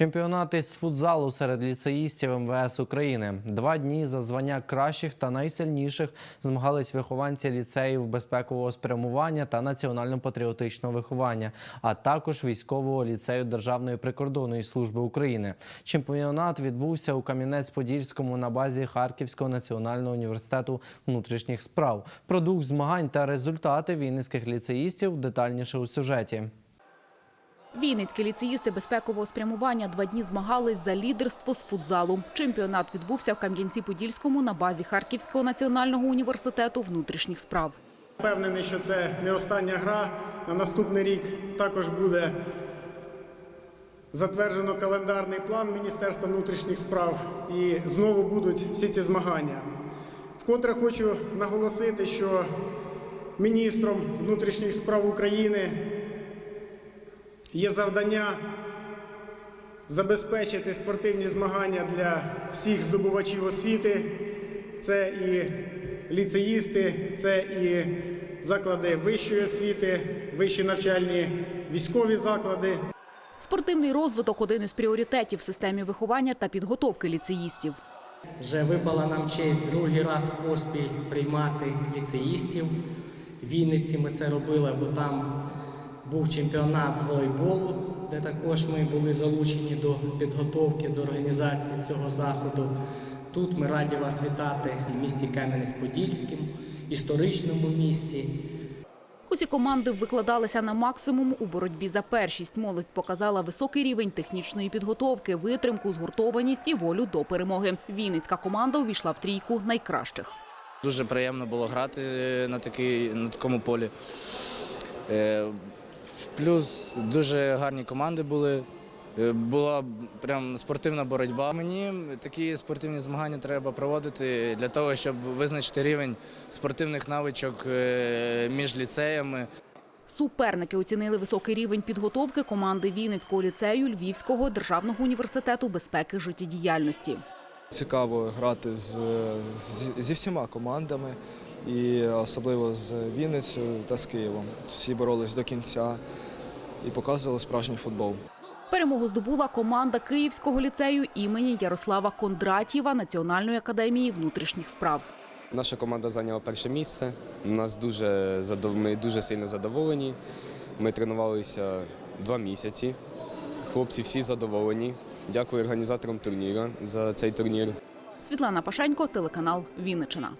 Чемпіонат із футзалу серед ліцеїстів МВС України. Два дні за звання кращих та найсильніших змагались вихованці ліцеїв безпекового спрямування та національно-патріотичного виховання, а також військового ліцею Державної прикордонної служби України. Чемпіонат відбувся у Кам'янець-Подільському на базі Харківського національного університету внутрішніх справ. Продукт змагань та результати вінницьких ліцеїстів детальніше у сюжеті. Вінницькі ліцеїсти безпекового спрямування два дні змагались за лідерство з футзалу. Чемпіонат відбувся в Кам'янці-Подільському на базі Харківського національного університету внутрішніх справ. Впевнений, що це не остання гра. На наступний рік також буде затверджено календарний план Міністерства внутрішніх справ і знову будуть всі ці змагання. Вкотре хочу наголосити, що міністром внутрішніх справ України є завдання забезпечити спортивні змагання для всіх здобувачів освіти. Це і ліцеїсти, це і заклади вищої освіти, вищі навчальні військові заклади. Спортивний розвиток – один із пріоритетів в системі виховання та підготовки ліцеїстів. Вже випала нам честь другий раз поспіль приймати ліцеїстів. В Вінниці ми це робили, бо там був чемпіонат з волейболу, де також ми були залучені до підготовки, до організації цього заходу. Тут ми раді вас вітати в місті Кам'янець-Подільським, історичному місті. Усі команди викладалися на максимум у боротьбі за першість. Молодь показала високий рівень технічної підготовки, витримку, згуртованість і волю до перемоги. Вінницька команда увійшла в трійку найкращих. Дуже приємно було грати на, такий, на такому полі. Плюс дуже гарні команди були. Е, Була прям спортивна боротьба. Мені такі спортивні змагання треба проводити для того, щоб визначити рівень спортивних навичок е, між ліцеями. Суперники оцінили високий рівень підготовки команди Вінницького ліцею Львівського державного університету безпеки життєдіяльності. Цікаво грати з, з, зі всіма командами, і особливо з Вінницею та з Києвом. Всі боролись до кінця і показували справжній футбол. Перемогу здобула команда Київського ліцею імені Ярослава Кондратєва Національної академії внутрішніх справ. Наша команда зайняла перше місце. Нас дуже ми дуже сильно задоволені. Ми тренувалися два місяці. Хлопці всі задоволені. Дякую організаторам турніру за цей турнір. Світлана Пашенько, телеканал Вінниччина.